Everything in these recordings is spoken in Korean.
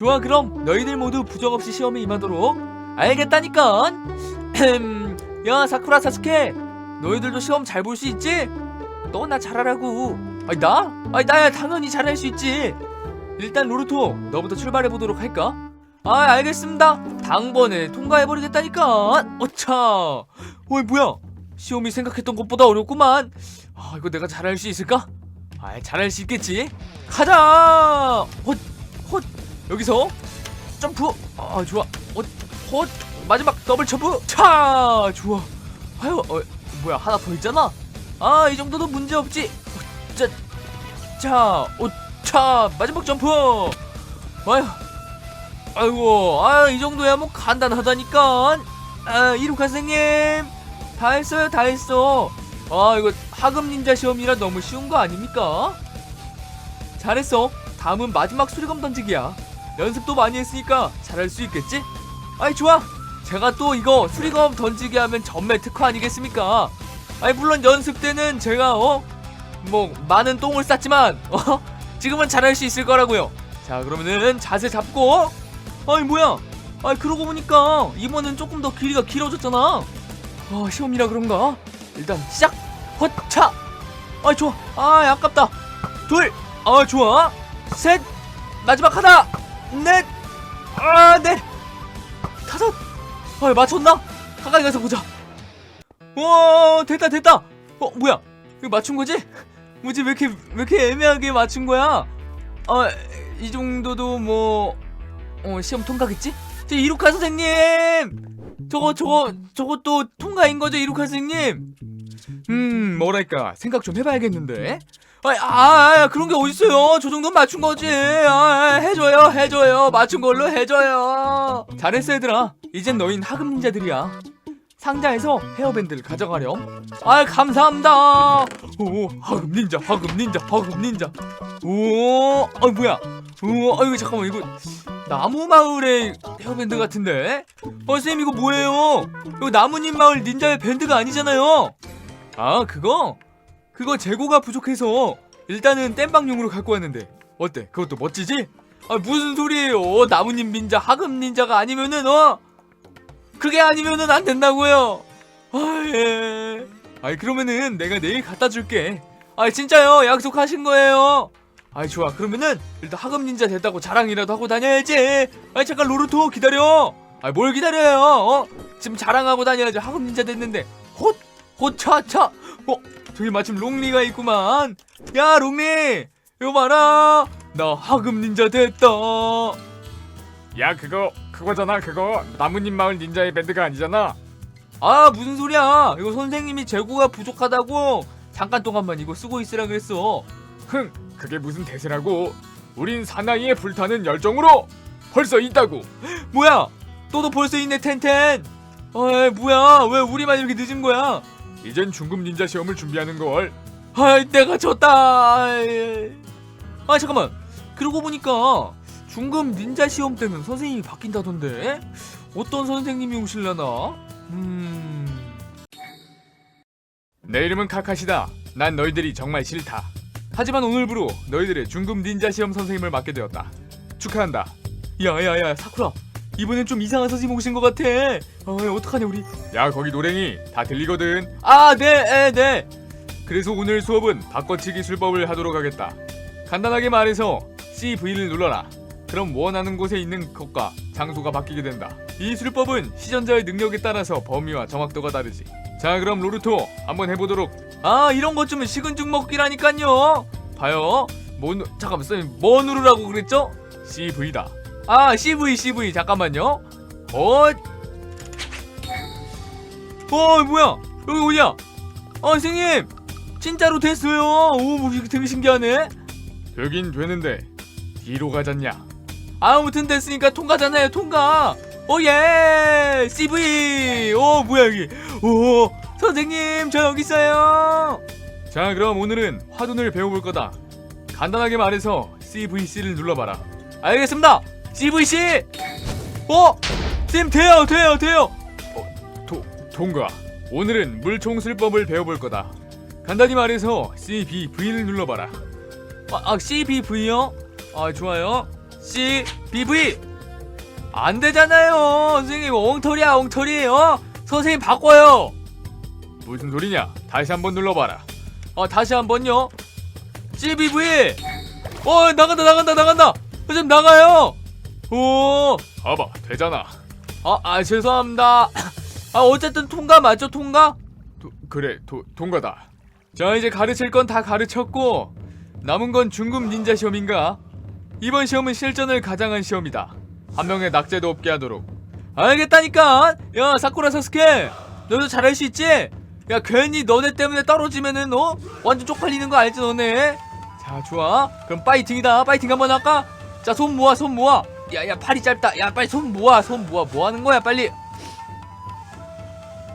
좋아 그럼 너희들 모두 부정 없이 시험에 임하도록 알겠다니까. 야 사쿠라 사스케. 너희들도 시험 잘 볼 수 있지? 너 나 잘하라고. 아니 나? 아니 나야 당연히 잘할 수 있지. 일단 로르토 너부터 출발해 보도록 할까? 아 알겠습니다. 당번에 통과해버리겠다니까. 어차. 어이 뭐야? 시험이 생각했던 것보다 어렵구만. 아 이거 내가 잘할 수 있을까? 아 잘할 수 있겠지. 가자! 헛헛 여기서 점프. 아 좋아. 헛헛. 마지막 더블 점프. 차! 좋아. 아유 어, 뭐야 하나 더 있잖아. 아 이 정도도 문제 없지. 자자 마지막 점프. 아유 아이고 아 이 정도야 뭐 간단하다니까. 아 이루카 선생님. 다 했어요 다 했어. 아 이거 하급 닌자 시험이라 너무 쉬운 거 아닙니까? 잘했어. 다음은 마지막 수리검 던지기야 연습도 많이 했으니까 잘할 수 있겠지? 아이 좋아. 제가 또 이거 수리검 던지기 하면 전매 특허 아니겠습니까? 아니 물론 연습 때는 제가 어? 뭐 많은 똥을 쌌지만 어? 지금은 잘할 수 있을 거라고요. 자 그러면은 자세 잡고 아니 뭐야? 아니 그러고 보니까 이번엔 조금 더 길이가 길어졌잖아. 아 시험이라 그런가? 일단 시작! 허차! 아 좋아. 아 아깝다. 둘아 좋아. 셋! 마지막 하나 넷 아 넷 다섯! 아 맞췄나? 가까이 가서 보자. 와 됐다 됐다! 어 뭐야? 이거 맞춘 거지? 뭐지? 왜 이렇게 왜 이렇게 애매하게 맞춘 거야? 아 이 정도도 뭐 어, 시험 통과겠지? 저 이루카 선생님! 저거 저거 저것도 통과인 거죠 이루카 선생님? 음 뭐랄까 생각 좀 해봐야겠는데 아, 아, 아 그런 게 어딨어요? 저 정도는 맞춘 거지. 아, 아, 해줘요 해줘요. 맞춘 걸로 해줘요. 잘했어 얘들아. 이젠 너흰 하급 닌자들이야. 상자에서 헤어밴드를 가져가렴. 아 감사합니다. 오 하급 닌자 하급 닌자 하급 닌자. 오아 뭐야? 오 아이고 잠깐만 이거 나무 마을의 헤어밴드 같은데? 어, 선생님 이거 뭐예요? 이거 나무님 마을 닌자의 밴드가 아니잖아요. 아, 그거? 그거 재고가 부족해서 일단은 땜빵용으로 갖고 왔는데 어때? 그것도 멋지지? 아, 무슨 소리예요? 나무님 닌자, 하급 닌자가 아니면은 어? 그게 아니면은 안 된다고요. 아, 예. 아이 그러면은 내가 내일 갖다 줄게. 아, 진짜요? 약속하신 거예요? 아이 좋아 그러면은 일단 하급 닌자 됐다고 자랑이라도 하고 다녀야지 아이 잠깐 로르토 기다려 아이 뭘 기다려요 어 지금 자랑하고 다녀야지 하급 닌자 됐는데 헛 헛차차 어 저기 마침 롱리가 있구만. 야 롱리! 이거 봐라. 나 하급 닌자 됐다. 야 그거 그거잖아 그거. 나무님 마을 닌자의 밴드가 아니잖아. 아 무슨 소리야. 이거 선생님이 재고가 부족하다고 잠깐 동안만 이거 쓰고 있으라 그랬어. 흥 그게 무슨 대세라고. 우린 사나이에 불타는 열정으로 벌써 있다고. 뭐야? 너도 벌써 있네 텐텐. 어이 뭐야? 왜 우리만 이렇게 늦은 거야 이젠 중급 닌자 시험을 준비하는 걸 아이 내가 졌다. 아 잠깐만. 그러고 보니까 중급 닌자 시험 때는 선생님이 바뀐다던데? 어떤 선생님이 오실려나? 음... 내 이름은 카카시다. 난 너희들이 정말 싫다. 하지만 오늘부로 너희들의 중급 닌자 시험 선생님을 맡게 되었다. 축하한다. 야야야 사쿠라 이번엔 좀 이상한 선생님 오신 것 같아. 아 어떡하냐 우리. 야 거기 노랭이. 다 들리거든. 아네네. 그래서 오늘 수업은 바꿔치기 술법을 하도록 하겠다. 간단하게 말해서 CV를 눌러라. 그럼 원하는 곳에 있는 것과 장소가 바뀌게 된다. 이 술법은 시전자의 능력에 따라서 범위와 정확도가 다르지. 자 그럼 로르토 한번 해보도록. 아 이런 것 좀 식은 죽 먹기라니까요. 봐요. 뭐 누- 잠깐만 선생님. 뭐 누르라고 그랬죠? CV다 아 CV CV 잠깐만요. 어? 어, 뭐야? 여기 어디야? 아 선생님! 진짜로 됐어요. 오 뭐, 되게 신기하네. 되긴 되는데 뒤로 가졌냐? 아무튼 됐으니까 통과잖아요 통과. 오예! CV 오 뭐야 여기? 오 선생님 저 여기 있어요. 자 그럼 오늘은 화둔을 배워볼 거다. 간단하게 말해서 CVC를 눌러봐라. 알겠습니다 CVC 어? 쌤 돼요 돼요 돼요. 도, 통과. 오늘은 물총술법을 배워볼 거다. 간단히 말해서 CBV를 눌러봐라. 아, 아 CBV요? 아 좋아요. C BV 안 되잖아요 선생님. 엉터리야 엉터리. 어? 선생님 바꿔요. 무슨 소리냐? 다시 한번 눌러봐라. 어 다시 한번요? CBV 어 나간다 나간다 나간다. 좀 나가요 오 봐봐, 되잖아. 아, 아 죄송합니다. 아 어쨌든 통과 맞죠 통과? 도, 그래, 도, 통과다. 자 이제 가르칠 건 다 가르쳤고 남은 건 중급 닌자 시험인가? 이번 시험은 실전을 가장한 시험이다. 한 명의 낙제도 없게 하도록. 알겠다니까. 야 사쿠라 사스케, 너도 잘할 수 있지? 야 괜히 너네 때문에 떨어지면은 어 완전 쪽팔리는 거 알지 너네? 자 좋아. 그럼 파이팅이다. 파이팅 한번 할까? 자 손 모아 손 모아. 야야 팔이 짧다. 야 빨리 손 모아 손 모아. 뭐 하는 거야 빨리.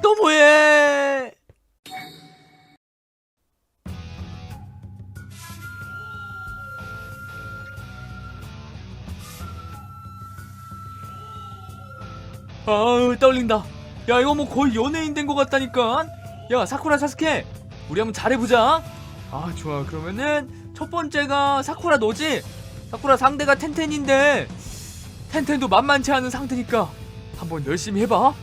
또 뭐해? 아우 떨린다. 야 이거 뭐 거의 연예인 된 것 같다니까. 야 사쿠라 사스케. 우리 한번 잘해보자. 아 좋아. 그러면은 첫 번째가 사쿠라 너지? 사쿠라 상대가 텐텐인데 텐텐도 만만치 않은 상태니까 한번 열심히 해봐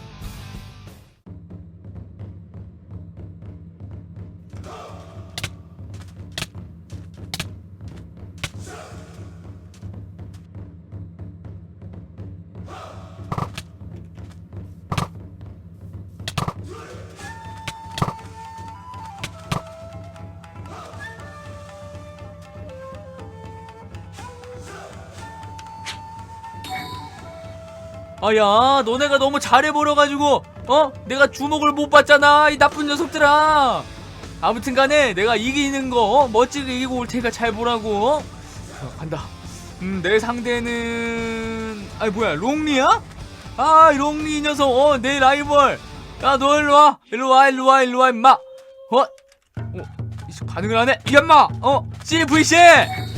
아야 너네가 너무 잘해버려가지고 어? 내가 주목을 못 받잖아 이 나쁜 녀석들아 아무튼 간에 내가 이기는 거 어? 멋지게 이기고 올 테니까 잘 보라고 어? 자, 간다 음 내 상대는 아이 뭐야 롱리야? 아이 롱리 이 녀석 어 내 라이벌 야너 일로와 일로와 일로와 일로와 임마 어? 어? 반응을 하네 이 엄마 어? CVC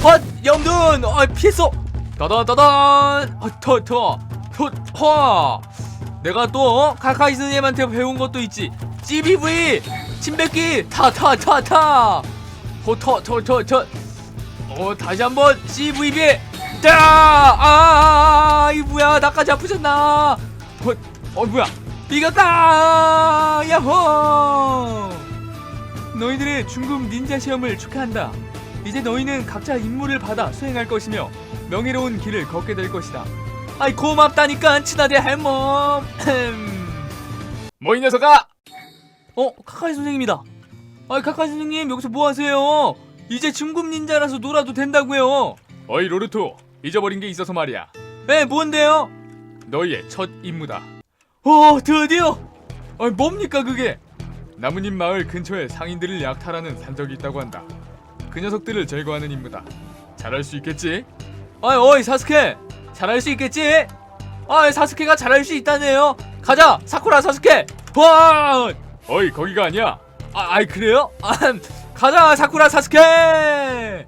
헛 염둔 어 피했어 따단따단 헛터터 헛허! 내가 또 카카이 선생님한테 배운 것도 있지. CBV 침뱉기 타타타타! 호터터터터. 어 다시 한번 CVB 따아이 뭐야? 나까지 아프셨나? 어, 어 뭐야? 이겼다! 야호! 너희들의 중급 닌자 시험을 축하한다. 이제 너희는 각자 임무를 받아 수행할 것이며 명예로운 길을 걷게 될 것이다 아이 고맙다니까 친하대 할멈 뭐 이 녀석아! 어 카카이 선생님이다 아이 카카이 선생님 여기서 뭐 하세요 이제 중급 닌자라서 놀아도 된다고요 어이 로르토, 잊어버린 게 있어서 말이야. 에 뭔데요 너희의 첫 임무다. 어 드디어 아이 뭡니까 그게 나뭇잎 마을 근처에 상인들을 약탈하는 산적이 있다고 한다. 그 녀석들을 제거하는 임무다. 잘할 수 있겠지? 아이 어이 사스케 잘할 수 있겠지? 아이 사스케가 잘할 수 있다네요. 가자 사쿠라 사스케! 와! 어이 거기가 아니야. 아, 아이 그래요? 아, 가자 사쿠라 사스케